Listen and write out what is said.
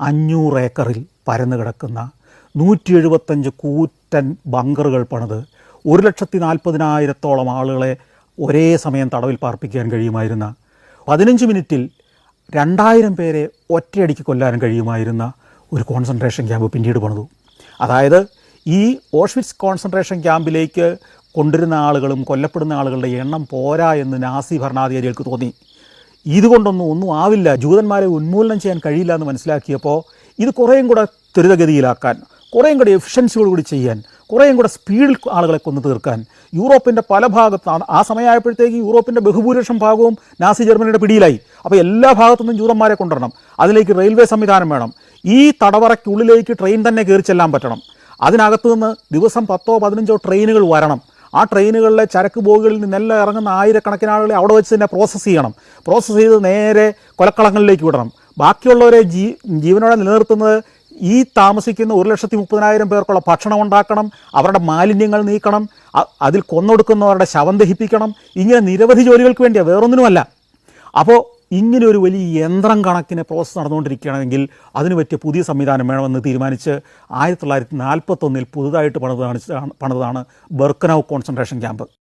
അഞ്ഞൂറ് ഏക്കറിൽ പരന്നു കിടക്കുന്ന നൂറ്റി എഴുപത്തഞ്ച് കൂറ്റൻ ബങ്കറുകൾ പണിത് ഒരു ലക്ഷത്തി നാൽപ്പതിനായിരത്തോളം ആളുകളെ ഒരേ സമയം തടവിൽ പാർപ്പിക്കാൻ കഴിയുമായിരുന്ന പതിനഞ്ച് മിനിറ്റിൽ രണ്ടായിരം പേരെ ഒറ്റയടിക്ക് കൊല്ലാൻ കഴിയുമായിരുന്ന ഒരു കോൺസെൻട്രേഷൻ ക്യാമ്പ് പിന്നീട് പണിതു. അതായത് ഈ ഓഷ്വിറ്റ്സ് കോൺസെൻട്രേഷൻ ക്യാമ്പിലേക്ക് കൊണ്ടുവരുന്ന ആളുകളും കൊല്ലപ്പെടുന്ന ആളുകളുടെ എണ്ണം പോരാ എന്ന് നാസി ഭരണാധികാരികൾക്ക് തോന്നി. ഇതുകൊണ്ടൊന്നും ഒന്നും ആവില്ല. ജൂതന്മാരെ ഉന്മൂലനം ചെയ്യാൻ കഴിയില്ല എന്ന് മനസ്സിലാക്കിയപ്പോൾ ഇത് കുറേയും കൂടെ ത്വരിതഗതിയിലാക്കാൻ കുറേയും കൂടെ എഫിഷ്യൻസിയോടുകൂടി ചെയ്യാൻ കുറേയും കൂടെ സ്പീഡിൽ ആളുകളെ കൊന്നു തീർക്കാൻ യൂറോപ്പിന്റെ പല ഭാഗത്താണ്. ആ സമയമായപ്പോഴത്തേക്ക് യൂറോപ്പിന്റെ ബഹുഭൂരിപക്ഷം ഭാഗവും നാസി ജർമ്മനിയുടെ പിടിയിലായി. അപ്പോൾ എല്ലാ ഭാഗത്തുനിന്നും ജൂതന്മാരെ കൊണ്ടുവരണം. അതിലേക്ക് റെയിൽവേ സംവിധാനം വേണം. ഈ തടവറയ്ക്കുള്ളിലേക്ക് ട്രെയിൻ തന്നെ കയറി ചെല്ലാൻ പറ്റണം. അതിനകത്തു നിന്ന് ദിവസം പത്തോ പതിനഞ്ചോ ട്രെയിനുകൾ വരണം. ആ ട്രെയിനുകളിലെ ചരക്ക് ബോഗികളിൽ നിന്നെല്ലാം ഇറങ്ങുന്ന ആയിരക്കണക്കിന് ആളുകളെ അവിടെ വെച്ച് തന്നെ പ്രോസസ്സ് ചെയ്യണം. പ്രോസസ്സ് ചെയ്ത് നേരെ കൊലക്കളങ്ങളിലേക്ക് വിടണം. ബാക്കിയുള്ളവരെ ജീ ജീവനോടെ നിലനിർത്തുന്നത് ഈ താമസിക്കുന്ന ഒരു ലക്ഷത്തി മുപ്പതിനായിരം പേർക്കുള്ള ഭക്ഷണം ഉണ്ടാക്കണം അവരുടെ മാലിന്യങ്ങൾ നീക്കണം അതിൽ കൊന്നൊടുക്കുന്നവരുടെ ശവം ദഹിപ്പിക്കണം ഇങ്ങനെ നിരവധി ജോലികൾക്ക് വേണ്ടിയാണ് വേറൊന്നിനുമല്ല. അപ്പോൾ ഇങ്ങനെ ഒരു വലിയ യന്ത്രം കണക്കിന് പ്രോസസ്സ് നടന്നുകൊണ്ടിരിക്കുകയാണെങ്കിൽ അതിന് പറ്റിയ പുതിയ സംവിധാനം വേണമെന്ന് തീരുമാനിച്ച് ആയിരത്തി തൊള്ളായിരത്തി നാൽപ്പത്തൊന്നിൽ പുതുതായിട്ട് പണിതാണ് പണിതാണ് ബർക്കനൌ കോൺസെൻട്രേഷൻ ക്യാമ്പ്